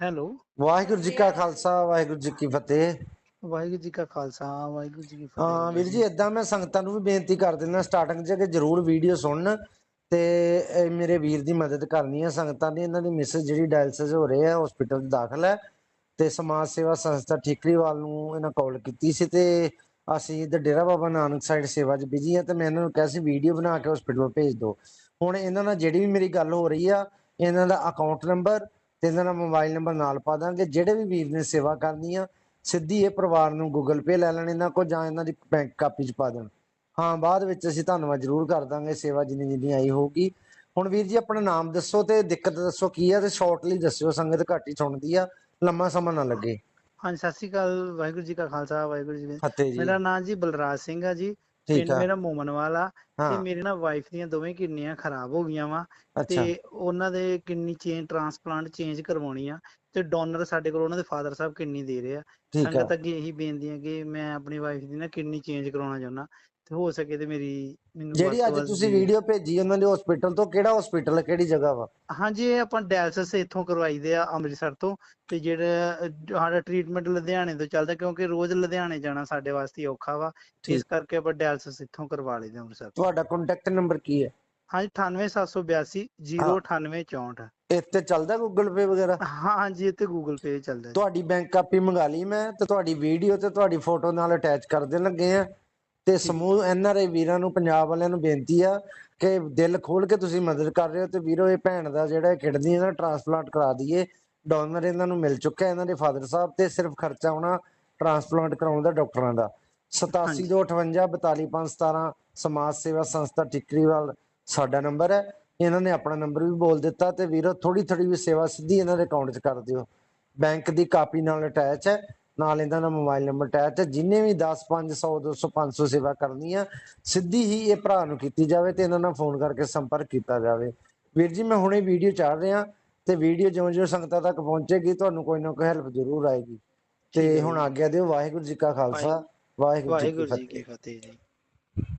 Hello. Waheguru ji ਕਾ ਖਾਲਸਾ ਵਾਹਿਗੁਰੂ ਜੀ ਕੀ ਫਤਿਹ। ਵਾਹਿਗੁਰੂ ਜੀ ਕਾ ਖਾਲਸਾ ਵਾਹਿਗੁਰੂ ਜੀ ਕੀ ਹਾਂ ਫਤਿਹ ਵੀਰ ਜੀ ਇਦਾਂ ਮੈਂ ਸੰਗਤਾਂ ਨੂੰ ਵੀ ਬੇਨਤੀ ਕਰ ਦਿੰਦਾ ਸਟਾਰਟਿੰਗ 'ਚ ਕਿ ਜਰੂਰ ਵੀਡੀਓ ਸੁਣਨ ਤੇ ਮੇਰੇ ਵੀਰ ਦੀ ਮਦਦ ਕਰਨੀ ਹੈ ਸੰਗਤਾਂ ਦੀ ਇਹਨਾਂ ਦੀ ਮਿਸਿਸ ਜਿਹੜੀ ਡਾਇਲਸਿਸ ਹੋ ਰਹੇ ਆ ਹਸਪੀਟਲ 'ਚ ਦਾਖਲ ਹੈ ਤੇ ਸਮਾਜ ਸੇਵਾ ਸੰਸਥਾ ਠੀਕਰੀਵਾਲ ਨੂੰ ਇਹਨਾਂ ਕਾਲ ਕੀਤੀ ਸੀ ਤੇ ਅਸੀਂ ਇੱਧਰ ਡੇਰਾ ਬਾਬਾ ਨਾਨਕ ਸਾਈਡ ਸੇਵਾ 'ਚ ਬਿਜ਼ੀ ਆ ਤੇ ਮੈਂ ਇਹਨਾਂ ਨੂੰ ਕਿਹਾ ਸੀ ਵੀਡੀਓ ਬਣਾ ਕੇ ਹਸਪੀਟਲ ਭੇਜ ਦਿਓ। ਹੁਣ ਇਹਨਾਂ ਨਾਲ ਜਿਹੜੀ ਵੀ ਮੇਰੀ ਗੱਲ ਹੋ ਰਹੀ ਆ ਇਹਨਾਂ ਦਾ ਅਕਾਊਂਟ ਨੰਬਰ ਤੇ ਇਹਨਾਂ ਦਾ ਮੋਬਾਈਲ ਨੰਬਰ ਨਾਲ ਪਾ ਦਾਂਗੇ। ਜਿਹੜੇ ਵੀ ਵੀਰ ਨੇ ਸੇਵਾ ਕਰਨੀ ਆ ਸਿੱਧੀ ਇਹ ਪਰਿਵਾਰ ਨੂੰ ਗੂਗਲ ਪੇ ਲੈ ਲੈਣ ਇਹਨਾਂ ਕੋਲ ਜਾਂ ਇਹਨਾਂ ਦੀ ਬੈਂਕ ਕਾਪੀ 'ਚ ਪਾ ਦੇਣ। ਹਾਂ ਬਾਅਦ ਵਿੱਚ ਅਸੀਂ ਧੰਨਵਾਦ ਜ਼ਰੂਰ ਕਰ ਦਾਂਗੇ ਸੇਵਾ ਜਿੰਨੀ ਜਿੰਨੀ ਆਈ ਹੋਊਗੀ। ਹੁਣ ਵੀਰ ਜੀ ਆਪਣਾ ਨਾਮ ਦੱਸੋ ਤੇ ਦਿੱਕਤ ਦੱਸੋ ਕੀ ਆ ਤੇ ਸ਼ਾਰਟਲੀ ਦੱਸਿਓ ਸੰਗਤ ਘੱਟ ਹੀ ਸੁਣਦੀ ਆ ਲੰਮਾ ਸਮਾਂ ਨਾ ਲੱਗੇ। ਹਾਂਜੀ ਸਤਿ ਸ਼੍ਰੀ ਅਕਾਲ ਵਾਹਿਗੁਰੂ ਜੀ ਕਾ ਖਾਲਸਾ ਵਾਹਿਗੁਰੂ ਜੀ ਕੀ ਫਤਿਹ। ਜੀ। ਮੇਰਾ ਨਾਮ ਜੀ ਬਲਰਾਜ ਸਿੰਘ ਆ ਜੀ। ਪਿੰਡ ਆ। ਮੇਰਾ ਮੋਮਨਵਾਲ ਆ ਤੇ ਹਾਂ। ਮੇਰੇ ਨਾ ਵਾਈਫ ਦੀਆਂ ਦੋਵੇਂ ਕਿਡਨੀਆਂ ਖਰਾਬ ਹੋ ਗਈਆਂ ਵਾ ਅੱਛਾ। ਤੇ ਉਹਨਾਂ ਦੇ ਕਿਡਨੀ ਚੇਂਜ ਟ੍ਰਾਂਸਪਲਾਂਟ ਚੇਂਜ ਕਰਵਾਉਣੀ ਆ ਤੇ ਡੋਨਰ ਸਾਡੇ ਕੋਲ ਉਹਨਾਂ ਦੇ ਫਾਦਰ ਸਾਹਿਬ ਕਿਡਨੀ ਦੇ ਰਹੇ ਆ। ਠੀਕ ਆ। ਸੰਗਤ ਅੱਗੇ ਇਹੀ ਬੇਨਤੀ ਹੈ ਕਿ ਮੈਂ ਆਪਣੀ ਵਾਈਫ ਦੀ ਨਾ ਕਿਡਨੀ ਚੇਂਜ ਕਰਾਉਣਾ ਚਾਹੁੰਦਾ ਤੇ ਹੋ ਸਕੇ ਤੇ ਮੇਰੀ ਮੈਨੂੰ ਜਿਹੜੀ ਅੱਜ ਤੁਸੀਂ ਵੀਡੀਓ ਭੇਜੀ ਉਹਨਾਂ ਦੇ ਹਸਪੀਟਲ ਤੋਂ ਕਿਹੜਾ ਹਸਪੀਟਲ ਕਿਹੜੀ ਜਗ੍ਹਾ ਵਾ? ਹਾਂਜੀ ਇਹ ਆਪਾਂ ਡਾਇਲਸਿਸ ਇੱਥੋਂ ਕਰਵਾਈਦੇ ਆ ਅੰਮ੍ਰਿਤਸਰ ਤੋਂ। ਤੇ ਜਿਹੜਾ ਸਾਡਾ ਟ੍ਰੀਟਮੈਂਟ ਲੁਧਿਆਣੇ ਤੋਂ ਚੱਲਦਾ ਕਿਉਂਕਿ ਰੋਜ਼ ਲੁਧਿਆਣੇ ਜਾਣਾ ਸਾਡੇ ਵਾਸਤੇ ਔਖਾ ਵਾ। ਇਸ ਕਰਕੇ ਆਪਾਂ ਡਾਇਲਸਿਸ ਇੱਥੋਂ ਕਰਵਾ ਲਈਦੇ ਅੰਮ੍ਰਿਤਸਰ ਤੁਹਾਡਾ ਕੰਟੈਕਟ ਨੰਬਰ ਕੀ ਹੈ? ਹਾਂਜੀ 98782 09864 ਇੱਥੇ ਚੱਲਦਾ ਗੂਗਲ ਪੇ ਵਗੈਰਾ? ਹਾਂ ਹਾਂਜੀ ਇੱਥੇ ਗੂਗਲ ਪੇ ਚੱਲਦਾ ਜੀ। ਤੁਹਾਡੀ ਬੈਂਕ ਕਾਪੀ ਮੰਗਾ ਲਈ ਮੈਂ ਤੇ ਤੁਹਾਡੀ ਵੀਡੀਓ ਤੇ ਤੁਹਾਡੀ ਫੋਟੋ ਨਾਲ ਅਟੈਚ ਕਰ ਦੇਣ ਲੱਗੇ ਆ। ਤੇ ਸਮੂਹ ਐਨਆਰਆਈ ਵੀਰਾਂ ਨੂੰ ਪੰਜਾਬ ਵਾਲਿਆਂ ਨੂੰ ਬੇਨਤੀ ਆ ਕਿ ਦਿਲ ਖੋਲ ਕੇ ਤੁਸੀਂ ਮਦਦ ਕਰ ਰਹੇ ਹੋ ਤੇ ਵੀਰੋ ਇਹ ਭੈਣ ਦਾ ਜਿਹੜਾ ਕਿਡਨੀ ਦਾ ਟ੍ਰਾਂਸਪਲਾਂਟ ਕਰਾ ਦਈਏ। ਡੋਨਰ ਇਹਨਾਂ ਨੂੰ ਮਿਲ ਚੁੱਕਾ ਇਹਨਾਂ ਦੇ ਫਾਦਰ ਸਾਹਿਬ ਤੇ ਸਿਰਫ ਖਰਚਾ ਆਉਣਾ ਟ੍ਰਾਂਸਪਲਾਂਟ ਕਰਾਉਣ ਦਾ ਡਾਕਟਰਾਂ ਦਾ। 8758 42517 ਸਮਾਜ ਸੇਵਾ ਸੰਸਥਾ ਟਿਕਰੀਵਾਲ ਸਾਡਾ ਨੰਬਰ ਹੈ। ਇਹਨਾਂ ਨੇ ਆਪਣਾ ਨੰਬਰ ਵੀ ਬੋਲ ਦਿੱਤਾ ਤੇ ਵੀਰੋ ਥੋੜੀ ਥੋੜੀ ਵੀ ਸੇਵਾ ਸਿੱਧੀ ਇਹਨਾਂ ਦੇ ਅਕਾਊਂਟ 'ਚ ਕਰ ਦਿਓ। ਬੈਂਕ ਦੀ ਕਾਪੀ ਨਾਲ ਅਟੈਚ ਹੈ। ਨਾਲ ਇਹਨਾਂ ਦਾ ਮੋਬਾਈਲ ਨੰਬਰ ਅਟੈਚ ਹੈ ਜਿੰਨੇ ਵੀ 10 500 200 500 ਸੇਵਾ ਕਰਨੀ ਆ ਸਿੱਧੀ ਹੀ ਇਹ ਭਰਾ ਨੂੰ ਕੀਤੀ ਜਾਵੇ ਤੇ ਇਹਨਾਂ ਨਾਲ ਫੋਨ ਕਰਕੇ ਸੰਪਰਕ ਕੀਤਾ ਜਾਵੇ। ਵੀਰ ਜੀ ਮੈਂ ਹੁਣੇ ਵੀਡੀਓ ਚਾੜ ਰਿਹਾ ਤੇ ਵੀਡੀਓ ਜਿਉਂ ਜਿਉਂ ਸੰਗਤਾਂ ਤੱਕ ਪਹੁੰਚੇਗੀ ਤੁਹਾਨੂੰ ਕੋਈ ਨਾ ਕੋਈ ਹੈਲਪ ਜ਼ਰੂਰ ਆਏਗੀ। ਤੇ। ਹੁਣ ਆਗਿਆ ਦਿਓ ਵਾਹਿਗੁਰੂ ਜੀ ਕਾ ਖਾਲਸਾ ਵਾਹਿਗੁਰੂ ਜੀ ਕੀ ਫਤਿਹ ਜੀ।